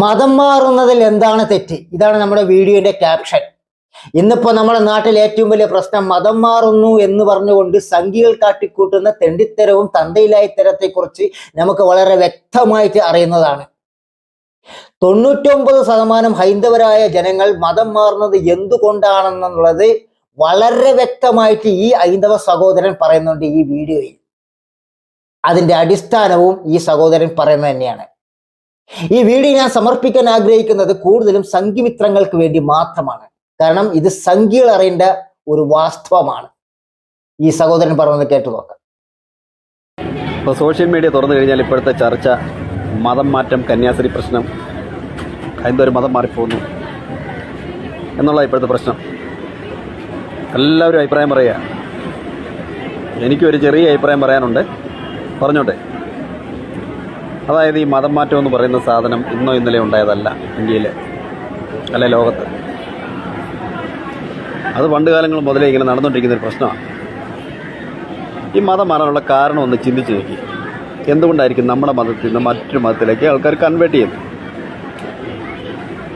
മതം മാറുന്നതിൽ എന്താണ് തെറ്റ്? ഇതാണ് നമ്മുടെ വീഡിയോന്റെ ക്യാപ്ഷൻ ഇന്നിപ്പോ നമ്മുടെ നാട്ടിൽ ഏറ്റവും വലിയ പ്രശ്നം മതം മാറുന്നു എന്ന് പറഞ്ഞുകൊണ്ട് സംഖ്യകൾ കാട്ടിക്കൂട്ടുന്ന തെണ്ടിത്തരവും തന്തയിലായിത്തരത്തെ കുറിച്ച് നമുക്ക് വളരെ വ്യക്തമായിട്ട് അറിയുന്നതാണ്. തൊണ്ണൂറ്റൊമ്പത് ശതമാനം ഹൈന്ദവരായ ജനങ്ങൾ മതം മാറുന്നത് എന്തുകൊണ്ടാണെന്നുള്ളത് വളരെ വ്യക്തമായിട്ട് ഈ ഹൈന്ദവ സഹോദരൻ പറയുന്നുണ്ട് ഈ വീഡിയോയിൽ. അതിന്റെ അടിസ്ഥാനവും ഈ സഹോദരൻ പറയുന്നത് തന്നെയാണ്. ഈ വീഡിയോ ഞാൻ സമർപ്പിക്കാൻ ആഗ്രഹിക്കുന്നത് കൂടുതലും സംഘിമിത്രങ്ങൾക്ക് വേണ്ടി മാത്രമാണ്. കാരണം ഇത് സംഖ്യകൾ അറിയേണ്ട ഒരു വാസ്തവമാണ്. ഈ സഹോദരൻ പറഞ്ഞത് കേട്ടു നോക്കാം. ഇപ്പോൾ സോഷ്യൽ മീഡിയ തുറന്നു കഴിഞ്ഞാൽ ഇപ്പോഴത്തെ ചർച്ച മതം മാറ്റം കന്യാസ്ത്രീ പ്രശ്നം ഹൈന്ദവർ മതം മാറിപ്പോകുന്നു എന്നുള്ള ഇപ്പോഴത്തെ പ്രശ്നം. എല്ലാവരും അഭിപ്രായം പറയുക. എനിക്കൊരു ചെറിയ അഭിപ്രായം പറയാനുണ്ട്. പറഞ്ഞോട്ടെ. അതായത് ഈ മതം മാറ്റം എന്ന് പറയുന്ന സാധനം ഇന്നോ ഇന്നലെ ഉണ്ടായതല്ല ഇന്ത്യയിൽ അല്ലെ ലോകത്ത്. അത് പണ്ട് കാലങ്ങൾ മുതലേ ഇങ്ങനെ നടന്നുകൊണ്ടിരിക്കുന്ന ഒരു പ്രശ്നമാണ്. ഈ മതം മാറാനുള്ള കാരണം ഒന്ന് ചിന്തിച്ച് നോക്കി. എന്തുകൊണ്ടായിരിക്കും നമ്മുടെ മതത്തിൽ നിന്ന് മറ്റൊരു മതത്തിലേക്ക് ആൾക്കാർ കൺവേർട്ട് ചെയ്യുന്നത്?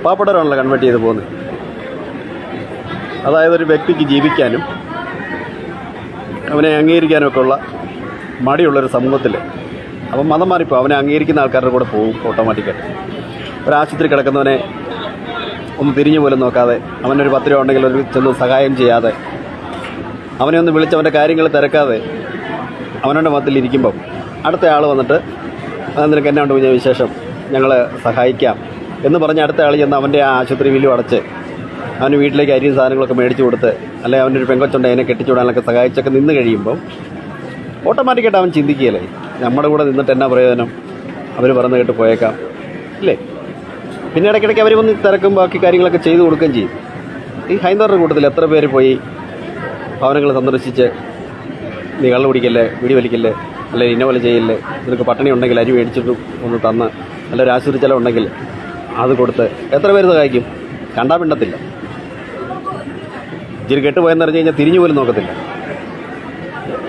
പാവപ്പെട്ടവരാണല്ലോ കൺവേർട്ട് ചെയ്ത് പോകുന്നത്. അതായത് ഒരു വ്യക്തിക്ക് ജീവിക്കാനും അവനെ അംഗീകരിക്കാനുമൊക്കെയുള്ള മടിയുള്ളൊരു സമൂഹത്തിൽ അപ്പം മതം മാറിപ്പോൾ അവനെ അംഗീകരിക്കുന്ന ആൾക്കാരുടെ കൂടെ പോകും ഓട്ടോമാറ്റിക്കായിട്ട് ഒരാശുപത്രി കിടക്കുന്നവനെ ഒന്ന് തിരിഞ്ഞു പോലും നോക്കാതെ അവനൊരു പത്ത് രൂപ ഉണ്ടെങ്കിൽ ഒരു ചെന്ന് സഹായം ചെയ്യാതെ അവനെ ഒന്ന് വിളിച്ച് അവന്റെ കാര്യങ്ങൾ തിരക്കാതെ അവനവന്റെ മതത്തിൽ ഇരിക്കുമ്പം അടുത്ത ആൾ വന്നിട്ട് "ആ, നിനക്ക് എന്നെ ഉണ്ട് കുഞ്ഞ വിശേഷം? ഞങ്ങൾ സഹായിക്കാം. എന്ന് പറഞ്ഞ് അടുത്ത ആൾ ചെന്ന് അവന്റെ ആ ആശുപത്രി ബില്ലും അടച്ച് അവന് വീട്ടിലേക്ക് അരിയും സാധനങ്ങളൊക്കെ മേടിച്ചു കൊടുത്ത് അല്ലെങ്കിൽ അവനൊരു പെങ്കൊച്ചുണ്ട് അതിനെ കെട്ടിച്ചുവിടാനൊക്കെ സഹായിച്ചൊക്കെ നിന്ന് കഴിയുമ്പം ഓട്ടോമാറ്റിക്കായിട്ട് അവൻ ചിന്തിക്കുകയല്ലേ? നമ്മുടെ കൂടെ നിന്നിട്ട് എന്നാ പ്രയോജനം? അവർ പറഞ്ഞു കേട്ട് പോയേക്കാം. ഇല്ലേ? പിന്നെ ഇടയ്ക്കിടയ്ക്ക് അവർ വന്ന് തിരക്കും ബാക്കി കാര്യങ്ങളൊക്കെ ചെയ്തു കൊടുക്കുകയും ചെയ്യും. ഈ ഹൈന്ദവരുടെ കൂട്ടത്തിൽ എത്ര പേര് പോയി ഭവനങ്ങൾ സന്ദർശിച്ച് നീ കള്ളു കുടിക്കല്ലേ വീടി വലിക്കല്ലേ അല്ലെങ്കിൽ ഇന്ന പോലെ ചെയ്യല്ലേ നിനക്ക് പട്ടിണി ഉണ്ടെങ്കിൽ അരി മേടിച്ചിട്ട് ഒന്ന് തന്ന് നല്ലൊരു ആശുപത്രി ഉണ്ടെങ്കിൽ അത് കൊടുത്ത് എത്ര പേര് സഹായിക്കും? കണ്ടാ പിണ്ടത്തില്ല ഇച്ചിരി കെട്ടുപോയെന്ന് അറിഞ്ഞു കഴിഞ്ഞാൽ തിരിഞ്ഞു പോലും നോക്കത്തില്ല.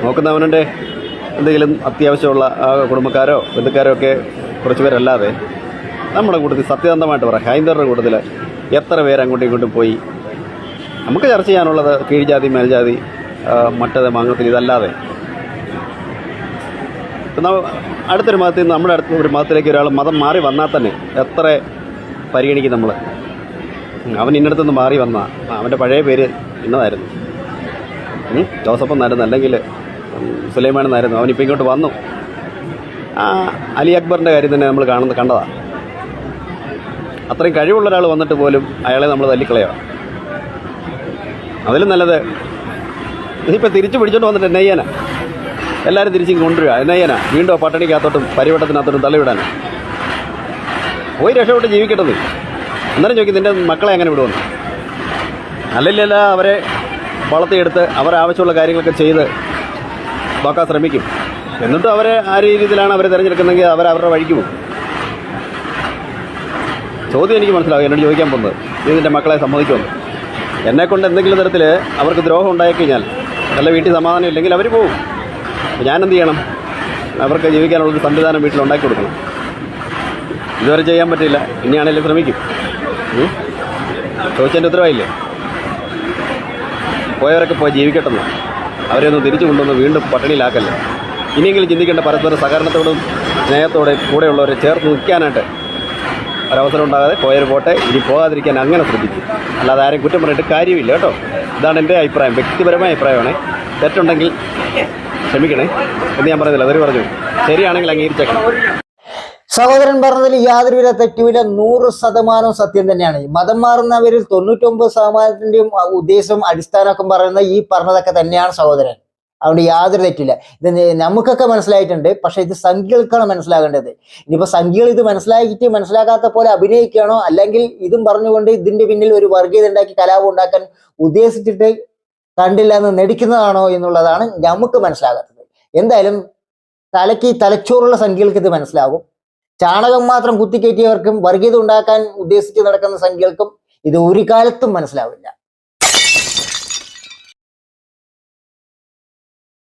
നോക്കുന്നവനുടെ എന്തെങ്കിലും അത്യാവശ്യമുള്ള കുടുംബക്കാരോ ബന്ധുക്കാരോ ഒക്കെ കുറച്ച് പേരല്ലാതെ നമ്മുടെ കൂട്ടത്തിൽ സത്യസന്ധമായിട്ട് പറയാം ഹൈന്ദവരുടെ കൂട്ടത്തിൽ എത്ര പേര് അങ്ങോട്ടും ഇങ്ങോട്ടും പോയി? നമുക്ക് ചർച്ച ചെയ്യാനുള്ളത് കീഴ്ജാതി മേൽജാതി മറ്റത് മംഗളത്തിൽ ഇതല്ലാതെ. അടുത്തൊരു മതത്തിൽ നിന്ന് നമ്മുടെ അടുത്ത ഒരു മതത്തിലേക്ക് ഒരാൾ മതം മാറി വന്നാൽ തന്നെ എത്ര പരിഗണിക്കും നമ്മൾ? അവൻ ഇന്നടത്തു നിന്ന് മാറി വന്ന അവന്റെ പഴയ പേര് ഇന്നതായിരുന്നു. ജോസഫ് എന്നായിരുന്നു അല്ലെങ്കിൽ സുലൈമാൻ എന്നായിരുന്നു അവനിപ്പോൾ ഇങ്ങോട്ട് വന്നു. ആ അലി അക്ബറിന്റെ കാര്യം തന്നെ നമ്മൾ കാണുന്ന കണ്ടതാണ് അത്രയും കഴിവുള്ള ഒരാൾ വന്നിട്ട് പോലും അയാളെ നമ്മൾ തല്ലിക്കളയോ. അതിലും നല്ലത് ഇതിപ്പോൾ തിരിച്ചു പിടിച്ചോണ്ട് വന്നിട്ട് നെയ്യന. എല്ലാവരും തിരിച്ചും കൊണ്ടുവരിക. നെയ്യന വീണ്ടും പട്ടണിക്കകത്തോട്ടും പരിവട്ടത്തിനകത്തോട്ടും തള്ളിവിടാൻ പോയി രക്ഷപ്പെട്ട് ജീവിക്കട്ടെ നീ അന്നേരം ചോദിക്കും നിന്റെ മക്കളെ അങ്ങനെ വിടുമെന്ന്? അല്ലല്ല അവരെ വളർത്തിയെടുത്ത് അവരാവശ്യമുള്ള കാര്യങ്ങളൊക്കെ ചെയ്ത് നോക്കാൻ ശ്രമിക്കും. എന്നിട്ടും അവരെ ആ രീതിയിലാണ് അവരെ തിരഞ്ഞെടുക്കുന്നതെങ്കിൽ അവർ അവരുടെ വഴിക്ക് പോകും. ചോദ്യം എനിക്ക് മനസ്സിലാവും എന്നോട് ചോദിക്കാൻ പോകുന്നത്. ഇതിന്റെ മക്കളെ സമ്മതിക്കുമെന്ന് എന്നെ കൊണ്ട് എന്തെങ്കിലും തരത്തിൽ അവർക്ക് ദ്രോഹം ഉണ്ടായിക്കഴിഞ്ഞാൽ നല്ല വീട്ടിൽ സമാധാനം ഇല്ലെങ്കിൽ അവർ പോകും. എന്ത് ചെയ്യണം? അവർക്ക് ജീവിക്കാനുള്ളൊരു സംവിധാനം വീട്ടിൽ ഉണ്ടാക്കി കൊടുക്കണം. ഇതുവരെ ചെയ്യാൻ പറ്റില്ല ഇനിയാണെങ്കിലും ശ്രമിക്കും? ചോദിച്ചതിന്റെ ഉത്തരവായില്ലേ? പോയവരൊക്കെ പോയി ജീവിക്കട്ടെന്ന്. അവരെ ഒന്ന് തിരിച്ചു കൊണ്ടുവന്ന് വീണ്ടും പട്ടിണിയിലാക്കല്ലേ? ഇനിയെങ്കിലും ചിന്തിക്കേണ്ട പരസ്പര സഹകരണത്തോടും സ്നേഹത്തോടെ കൂടെയുള്ളവരെ ചേർത്ത് നിൽക്കാനായിട്ട് ഒരവസരം ഉണ്ടാകാതെ പോയൊരു പോട്ടെ ഇനി പോകാതിരിക്കാൻ അങ്ങനെ ശ്രദ്ധിക്കും. അല്ലാതെ ആരും കുറ്റം പറഞ്ഞിട്ട് കാര്യമില്ല കേട്ടോ. ഇതാണ് എന്റെ അഭിപ്രായം വ്യക്തിപരമായ അഭിപ്രായമാണ്. തെറ്റുണ്ടെങ്കിൽ ക്ഷമിക്കണേ എന്ന് ഞാൻ പറയുന്നില്ല അതൊരു പറഞ്ഞു. ശരിയാണെങ്കിൽ അംഗീകരിച്ചേക്കണം സഹോദരൻ പറഞ്ഞതിൽ യാതൊരുവിധ തെറ്റുമില്ല. നൂറ് ശതമാനം സത്യം തന്നെയാണ്. മതം മാറുന്നവരിൽ തൊണ്ണൂറ്റൊമ്പത് ശതമാനത്തിന്റെയും ഉദ്ദേശം അടിസ്ഥാനമൊക്കെ പറയുന്ന ഈ പറഞ്ഞതൊക്കെ തന്നെയാണ് സഹോദരൻ. അതുകൊണ്ട് യാതൊരു തെറ്റില്ല ഇത് നമുക്കൊക്കെ മനസ്സിലായിട്ടുണ്ട്. പക്ഷെ ഇത് സംഖ്യകൾക്കാണ് മനസ്സിലാകേണ്ടത്. ഇനിയിപ്പോ സംഖ്യകൾ ഇത് മനസ്സിലാക്കിയിട്ട് മനസ്സിലാക്കാത്ത പോലെ അഭിനയിക്കുകയാണോ? അല്ലെങ്കിൽ ഇതും പറഞ്ഞുകൊണ്ട് ഇതിന്റെ പിന്നിൽ ഒരു വർഗീയത ഉണ്ടാക്കി കലാപം ഉണ്ടാക്കാൻ ഉദ്ദേശിച്ചിട്ട് കണ്ടില്ല എന്ന് നടിക്കുന്നതാണോ എന്നുള്ളതാണ് നമുക്ക് മനസ്സിലാകാത്തത്. എന്തായാലും തലയ്ക്ക് തലച്ചോറുള്ള സംഖ്യകൾക്ക് ഇത് മനസ്സിലാകും. ചാണകം മാത്രം കുത്തിക്കയറ്റിയവർക്കും വർഗീയത ഉണ്ടാക്കാൻ ഉദ്ദേശിച്ച് നടക്കുന്ന സംഖ്യകൾക്കും ഇത് ഒരു കാലത്തും മനസ്സിലാവില്ല.